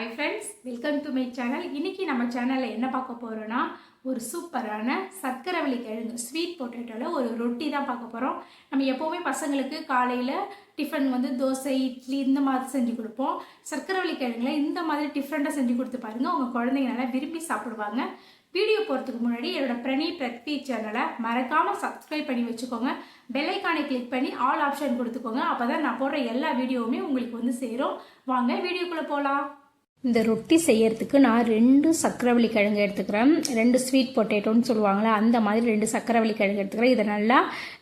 Hi friends welcome to my channel இன்றைக்கி நம்ம சேனலில் என்ன பார்க்க போகிறோன்னா ஒரு சூப்பரான சர்க்கரைவள்ளி கிழங்கு ஸ்வீட் பொட்டேட்டோவில் ஒரு ரொட்டி தான் பார்க்க போகிறோம் நம்ம எப்போவுமே பசங்களுக்கு காலையில் டிஃபன் வந்து தோசை இட்லி இந்த மாதிரி செஞ்சு கொடுப்போம். சர்க்கரைவள்ளி கிழங்குல இந்த மாதிரி டிஃப்ரெண்ட்டாக செஞ்சு கொடுத்து பாருங்கள் உங்கள் குழந்தைங்க நல்லா விரும்பி சாப்பிடுவாங்க. வீடியோ போகிறதுக்கு முன்னாடி என்னோடய பிரணி பிரக்தி சேனலை மறக்காமல் சப்ஸ்கிரைப் பண்ணி வச்சுக்கோங்க. பெல்லைக்கானை கிளிக் பண்ணி ஆல் ஆப்ஷன் கொடுத்துக்கோங்க. அப்போ தான் நான் போடுற எல்லா வீடியோவுமே உங்களுக்கு வந்து சேரும். வாங்க வீடியோக்குள்ளே போகலாம் இந்த ரொட்டி செய்யறதுக்கு நான் ரெண்டு சக்கரவள்ளி கிழங்கு எடுத்துக்கிறேன். ரெண்டு ஸ்வீட் பொட்டேட்டோன்னு சொல்லுவாங்களே அந்த மாதிரி ரெண்டு சக்கரவள்ளி கிழங்கு எடுத்துக்கிறேன். இதை நல்லா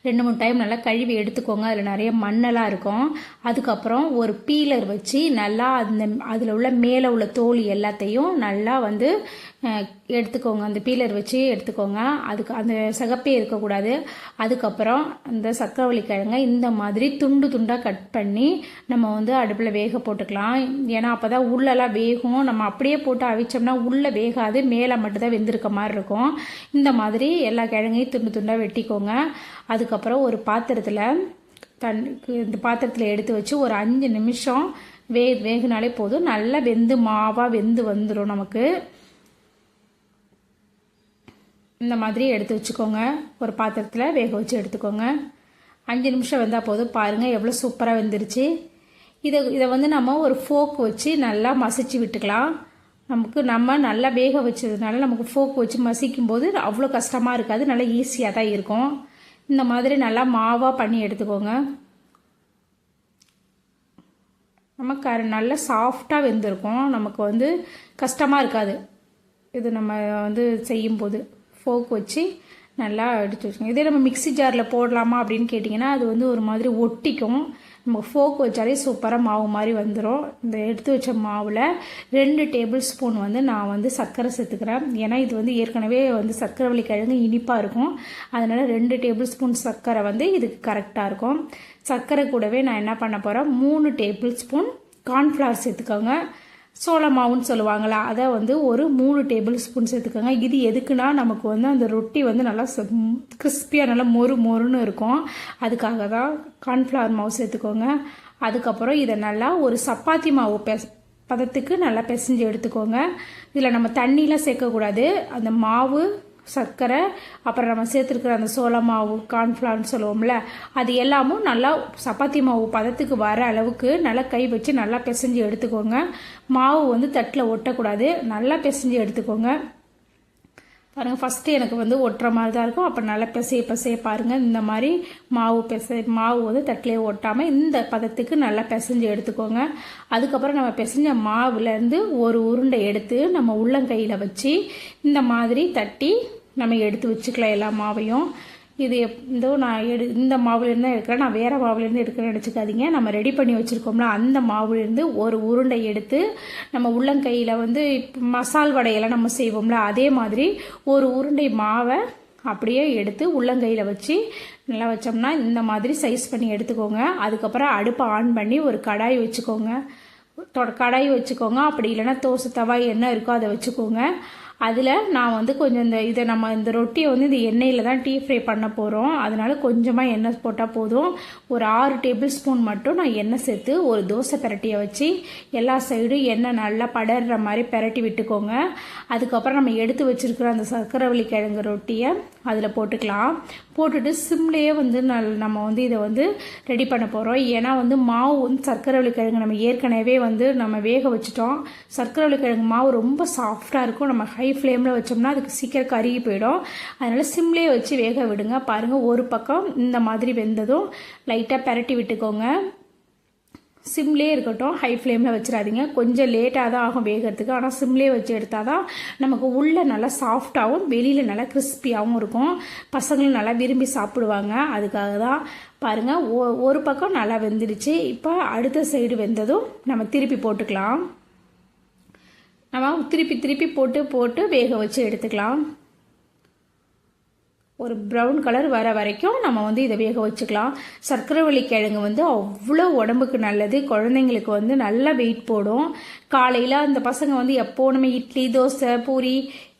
ரெண்டு மூணு டைம் நல்லா கழுவி எடுத்துக்கோங்க. அதில் நிறைய மண்ணெல்லாம் இருக்கும். அதுக்கப்புறம் ஒரு பீலர் வச்சு நல்லா அந்த அதில் உள்ள மேலே உள்ள தோல் எல்லாத்தையும் நல்லா வந்து எடுத்துக்கோங்க. அந்த பீலர் வச்சு எடுத்துக்கோங்க. அதுக்கு அந்த சிகப்பே இருக்கக்கூடாது. அதுக்கப்புறம் அந்த சக்கரவள்ளி கிழங்கை இந்த மாதிரி துண்டு துண்டாக கட் பண்ணி நம்ம வந்து அடுப்பில் வேக போட்டுக்கலாம். ஏன்னா அப்போ தான் உள்ளெல்லாம் வேகும். நம்ம அப்படியே போட்டு அவிச்சோம்னா உள்ளே வேகாது. மேலே மட்டும்தான் வெந்திருக்க மாதிரி இருக்கும். இந்த மாதிரி எல்லா கிழங்கையும் துண்டு துண்டாக வெட்டிக்கோங்க. அதுக்கப்புறம் ஒரு பாத்திரத்தில் தன் இந்த பாத்திரத்தில் எடுத்து வச்சு ஒரு அஞ்சு நிமிஷம் வே வேகுனாலே போதும். நல்லா வெந்து மாவாக வெந்து வந்துடும் நமக்கு. இந்த மாதிரி எடுத்து வச்சுக்கோங்க. ஒரு பாத்திரத்தில் வேக வச்சு எடுத்துக்கோங்க. அஞ்சு நிமிஷம் வந்தால் போதும். பாருங்கள் எவ்வளோ சூப்பராக வெந்துருச்சு. இதை இதை வந்து நம்ம ஒரு ஃபோக் வச்சு நல்லா மசிச்சு விட்டுக்கலாம். நமக்கு நம்ம நல்லா வேக வச்சதுனால நமக்கு ஃபோக் வச்சு மசிக்கும் போது அவ்வளோ கஷ்டமாக இருக்காது. நல்லா ஈஸியாக தான் இருக்கும். இந்த மாதிரி நல்லா மாவாக பண்ணி எடுத்துக்கோங்க. நமக்கு நல்லா சாஃப்டாக வெந்திருக்கும். நமக்கு வந்து கஷ்டமாக இருக்காது. இது நம்ம வந்து செய்யும்போது. ஃபோக் வச்சு நல்லா எடுத்து வச்சுக்கோங்க. இதே நம்ம மிக்ஸி ஜாரில் போடலாமா அப்படின்னு கேட்டிங்கன்னா அது வந்து ஒரு மாதிரி ஒட்டிக்கும். நம்ம ஃபோக் வச்சாலே சூப்பராக மாவு மாதிரி வந்துடும் இந்த எடுத்து வச்ச மாவில் ரெண்டு டேபிள் ஸ்பூன் வந்து நான் வந்து சர்க்கரை சேர்த்துக்கிறேன். ஏன்னா இது வந்து ஏற்கனவே வந்து சர்க்கரை கிழங்கு இனிப்பாக இருக்கும். அதனால் ரெண்டு டேபிள் ஸ்பூன் சர்க்கரை வந்து இதுக்கு கரெக்டாக இருக்கும். சர்க்கரை கூடவே நான் என்ன பண்ண போகிறேன் மூணு டேபிள் ஸ்பூன் கார்ன்ஃப்ளவர் சேர்த்துக்கோங்க. சோள மாவுன்னு சொல்லுவாங்களா? அதை வந்து ஒரு மூணு டேபிள் ஸ்பூன் சேர்த்துக்கோங்க. இது எதுக்குன்னா நமக்கு வந்து அந்த ரொட்டி வந்து நல்லா கிறிஸ்பியாக நல்லா மொறு மொறுன்னு இருக்கும். அதுக்காக தான் கார்ன்ஃப்ளவர் மாவு சேர்த்துக்கோங்க. அதுக்கப்புறம் இதை நல்லா ஒரு சப்பாத்தி மாவு பெஸ் பதத்துக்கு நல்லா பிசைஞ்சு எடுத்துக்கோங்க. இதில் நம்ம தண்ணியெலாம் சேர்க்கக்கூடாது. அந்த மாவு சர்க்கரை அப்புறம் நம்ம சேர்த்துருக்குற அந்த சோள மாவு கார்ன்ஃப்ளார்னு சொல்லுவோம்ல அது எல்லாமும் நல்லா சப்பாத்தி மாவு பதத்துக்கு வர அளவுக்கு நல்லா கை வச்சு நல்லா பிசைஞ்சு எடுத்துக்கோங்க. மாவு வந்து தட்டில் ஒட்டக்கூடாது. நல்லா பிசைஞ்சு எடுத்துக்கோங்க. பாருங்கள் ஃபஸ்ட்டு எனக்கு வந்து ஒட்டுற மாதிரி தான் இருக்கும். அப்போ நல்லா பிசைய பிசைய பாருங்கள் இந்த மாதிரி மாவு பிசை மாவு வந்து தட்டிலே ஒட்டாமல் இந்த பதத்துக்கு நல்லா பிசைஞ்சு எடுத்துக்கோங்க. அதுக்கப்புறம் நம்ம பிசைஞ்ச மாவுலேருந்து ஒரு உருண்டை எடுத்து நம்ம உள்ளங்கையில் வச்சு இந்த மாதிரி தட்டி நம்ம எடுத்து வச்சுக்கலாம் எல்லா மாவையும். இது எப்- நான் எடு இந்த மாவுலேருந்து தான் எடுக்கிறேன். நான் வேறு மாவுலேருந்து எடுக்கிறேன்னு நினச்சிக்காதீங்க. நம்ம ரெடி பண்ணி வச்சுருக்கோம்ல அந்த மாவுலேருந்து ஒரு உருண்டை எடுத்து நம்ம உள்ளங்கையில் வந்து இப்போ மசால் வடையெல்லாம் நம்ம செய்வோம்ல அதே மாதிரி ஒரு உருண்டை மாவை அப்படியே எடுத்து உள்ளங்கையில் வச்சு நல்லா வச்சோம்னா இந்த மாதிரி சைஸ் பண்ணி எடுத்துக்கோங்க. அதுக்கப்புறம் அடுப்பை ஆன் பண்ணி ஒரு கடாய் வச்சுக்கோங்க. தொட கடாய் வச்சுக்கோங்க. அப்படி இல்லைன்னா தோசை தவா என்ன இருக்கோ அதை வச்சுக்கோங்க. அதில் நான் வந்து கொஞ்சம் இந்த இதை நம்ம இந்த ரொட்டியை வந்து இந்த எண்ணெயில் தான் டீ ஃப்ரை பண்ண போகிறோம் அதனால் கொஞ்சமாக எண்ணெய் போட்டால் போதும். ஒரு ஆறு டேபிள் ஸ்பூன் மட்டும் நான் எண்ணெய் சேர்த்து ஒரு தோசை பிரட்டியை வச்சு எல்லா சைடும் எண்ணெய் நல்லா படர்ற மாதிரி பிரட்டி விட்டுக்கோங்க. அதுக்கப்புறம் நம்ம எடுத்து வச்சிருக்கிற அந்த சர்க்கரைவள்ளி கிழங்கு ரொட்டியை அதில் போட்டுக்கலாம். போட்டுட்டு சிம்லேயே வந்து நல் நம்ம வந்து இதை வந்து ரெடி பண்ண போகிறோம் ஏன்னா வந்து மாவு வந்து சர்க்கரைவள்ளி கிழங்கு நம்ம ஏற்கனவே வந்து நம்ம வேக வச்சுட்டோம். சர்க்கரைவள்ளி கிழங்கு மாவு ரொம்ப சாஃப்டாக இருக்கும். நம்ம ஹை ஃப்ளேமில் வச்சோம்னா அதுக்கு சீக்கிரம் கருகி போயிடும். அதனால் சிம்லேயே வச்சு வேக விடுங்க. பாருங்கள் ஒரு பக்கம் இந்த மாதிரி வெந்ததும் லைட்டாக பரட்டி விட்டுக்கோங்க. சிம்லேயே இருக்கட்டும் ஹை ஃப்ளேமில் வச்சிடாதீங்க. கொஞ்சம் லேட்டாக தான் ஆகும் வேகிறதுக்கு. ஆனால் சிம்லேயே வச்சு எடுத்தால் தான் நமக்கு உள்ளே நல்லா சாஃப்டாகவும் வெளியில் நல்லா கிறிஸ்பியாகவும் இருக்கும். பசங்களும் நல்லா விரும்பி சாப்பிடுவாங்க. அதுக்காக தான் பாருங்கள் ஒ ஒரு பக்கம் நல்லா வெந்துடுச்சு. இப்போ அடுத்த சைடு வெந்ததும் நம்ம திருப்பி போட்டுக்கலாம். நம்ம திருப்பி திருப்பி போட்டு போட்டு வேக வச்சு எடுத்துக்கலாம். ஒரு ப்ரௌன் கலர் வர வரைக்கும் நம்ம வந்து இதை வேக வச்சுக்கலாம். சர்க்கரைவள்ளி கிழங்கு வந்து அவ்வளோ உடம்புக்கு நல்லது. குழந்தைங்களுக்கு வந்து நல்லா வெயிட் போடும். காலையில் அந்த பசங்க வந்து எப்போ நம்ம இட்லி தோசை பூரி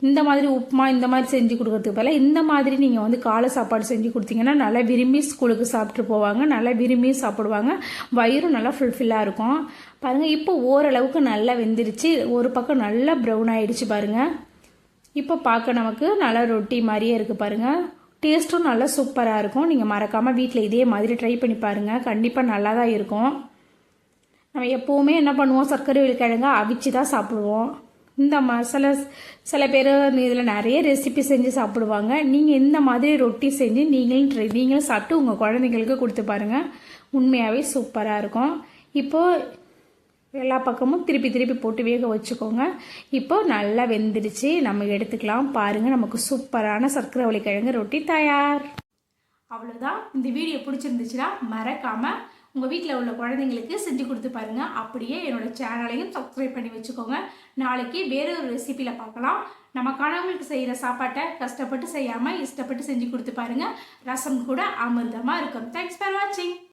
இந்த மாதிரி உப்புமா இந்த மாதிரி செஞ்சு கொடுக்கறதுக்கு பதிலாக இந்த மாதிரி நீங்கள் வந்து காலை சாப்பாடு செஞ்சு கொடுத்தீங்கன்னா நல்லா விரும்பி ஸ்கூலுக்கு சாப்பிட்டு போவாங்க. நல்லா விரும்பி சாப்பிடுவாங்க. வயிறும் நல்லா ஃபுல்ஃபில்லாக இருக்கும். பாருங்கள் இப்போ ஓரளவுக்கு நல்லா வெந்துருச்சு. ஒரு பக்கம் நல்லா ப்ரௌன் ஆகிடுச்சு பாருங்கள் இப்போ பார்க்க நமக்கு நல்லா ரொட்டி மாதிரியே இருக்குது பாருங்கள் டேஸ்ட்டும் நல்லா சூப்பராக இருக்கும். நீங்கள் மறக்காமல் வீட்டில் இதே மாதிரி ட்ரை பண்ணி பாருங்கள் கண்டிப்பாக நல்லா தான் இருக்கும். நம்ம எப்போவுமே என்ன பண்ணுவோம்? சர்க்கரை கிழங்க அவிச்சு தான் சாப்பிடுவோம். இந்த மசாலா சில பேர் இதில் நிறைய ரெசிபி செஞ்சு சாப்பிடுவாங்க. நீங்கள் இந்த மாதிரி ரொட்டி செஞ்சு நீங்களும் ட்ரை நீங்களும் சாப்பிட்டு உங்கள் குழந்தைங்களுக்கு கொடுத்து பாருங்கள் உண்மையாகவே சூப்பராக இருக்கும். இப்போது எல்லா பக்கமும் திருப்பி திருப்பி போட்டு வேக வச்சுக்கோங்க. இப்போ நல்லா வெந்துடுச்சு. நம்ம எடுத்துக்கலாம். பாருங்கள் நமக்கு சூப்பரான சர்க்கரை கிழங்கு ரொட்டி தயார். அவ்வளோதான் இந்த வீடியோ பிடிச்சிருந்துச்சுன்னா மறக்காமல் உங்கள் வீட்டில் உள்ள குழந்தைங்களுக்கு செஞ்சு கொடுத்து பாருங்கள் அப்படியே என்னோட சேனலையும் சப்ஸ்கிரைப் பண்ணி வச்சுக்கோங்க. நாளைக்கு வேற ஒரு ரெசிப்பியில் பார்க்கலாம். நமக்கானவங்களுக்கு செய்கிற சாப்பாட்டை கஷ்டப்பட்டு செய்யாமல் இஷ்டப்பட்டு செஞ்சு கொடுத்து பாருங்கள் ரசம் கூட அமிர்தமாக இருக்கும். தேங்க்ஸ் ஃபார் வாட்சிங்